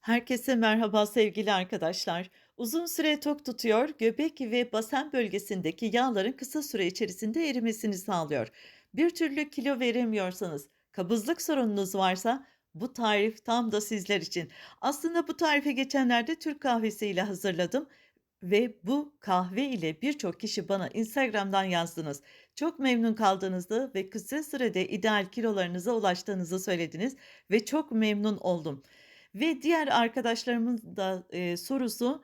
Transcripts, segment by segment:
Herkese merhaba sevgili arkadaşlar. Uzun süre tok tutuyor, göbek ve basen bölgesindeki yağların kısa süre içerisinde erimesini sağlıyor. Bir türlü kilo veremiyorsanız, kabızlık sorununuz varsa bu tarif tam da sizler için. Aslında bu tarifi geçenlerde Türk kahvesiyle hazırladım ve bu kahve ile birçok kişi bana Instagram'dan yazdınız. Çok memnun kaldığınızı ve kısa sürede ideal kilolarınıza ulaştığınızı söylediniz ve çok memnun oldum. Ve diğer arkadaşlarımın da, eee, sorusu,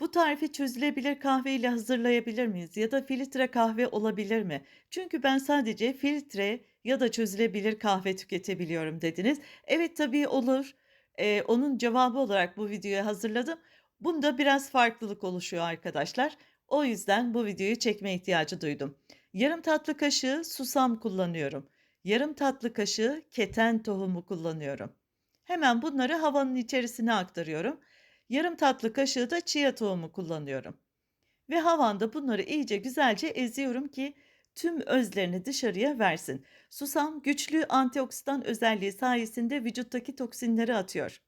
"Bu tarifi çözülebilir kahve ile hazırlayabilir miyiz ya da filtre kahve olabilir mi? Çünkü ben sadece filtre ya da çözülebilir kahve tüketebiliyorum." dediniz. Evet, tabii olur. Eee, onun cevabı olarak bu videoyu hazırladım. Bunda biraz farklılık oluşuyor arkadaşlar. O yüzden bu videoyu çekme ihtiyacı duydum. Yarım tatlı kaşığı susam kullanıyorum. Yarım tatlı kaşığı keten tohumu kullanıyorum. Hemen bunları havanın içerisine aktarıyorum. Yarım tatlı kaşığı da chia tohumu kullanıyorum. Ve havanda bunları iyice güzelce eziyorum ki tüm özlerini dışarıya versin. Susam güçlü antioksidan özelliği sayesinde vücuttaki toksinleri atıyor.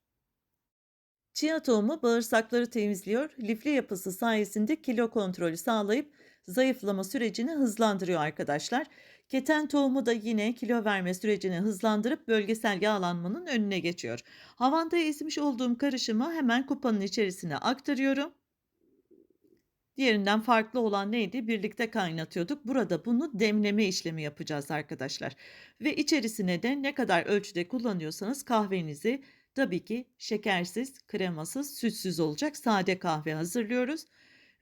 Chia tohumu bağırsakları temizliyor, lifli yapısı sayesinde kilo kontrolü sağlayıp zayıflama sürecini hızlandırıyor arkadaşlar. Keten tohumu da yine kilo verme sürecini hızlandırıp bölgesel yağlanmanın önüne geçiyor. Havanda ezmiş olduğum karışımı hemen kupanın içerisine aktarıyorum. Diğerinden farklı olan neydi? Birlikte kaynatıyorduk. Burada bunu demleme işlemi yapacağız arkadaşlar. Ve içerisine de ne kadar ölçüde kullanıyorsanız kahvenizi tabii ki şekersiz, kremasız, sütsüz olacak sade kahve hazırlıyoruz.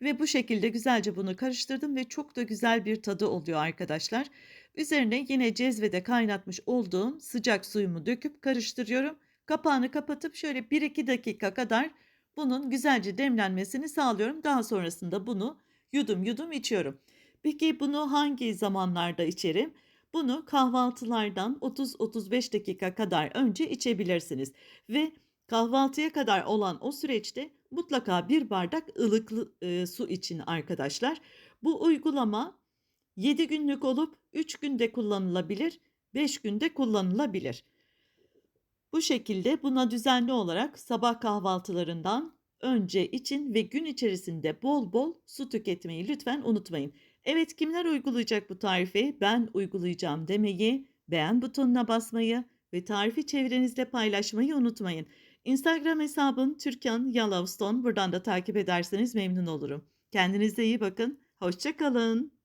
Ve bu şekilde güzelce bunu karıştırdım ve çok da güzel bir tadı oluyor arkadaşlar. Üzerine yine cezvede kaynatmış olduğum sıcak suyumu döküp karıştırıyorum. Kapağını kapatıp şöyle 1-2 dakika kadar bunun güzelce demlenmesini sağlıyorum. Daha sonrasında bunu yudum yudum içiyorum. Peki bunu hangi zamanlarda içerim? Bunu kahvaltılardan 30-35 dakika kadar önce içebilirsiniz ve kahvaltıya kadar olan o süreçte mutlaka bir bardak ılıklı, eee, su için arkadaşlar. Bu uygulama 7 günlük olup 3 günde kullanılabilir, 5 günde kullanılabilir. Bu şekilde buna düzenli olarak sabah kahvaltılarından önce için ve gün içerisinde bol bol su tüketmeyi lütfen unutmayın. Evet, kimler uygulayacak bu tarifi? Ben uygulayacağım demeyi, beğen butonuna basmayı ve tarifi çevrenizde paylaşmayı unutmayın. Instagram hesabım Türkan Yellowstone. Buradan da takip ederseniz memnun olurum. Kendinize iyi bakın. Hoşça kalın.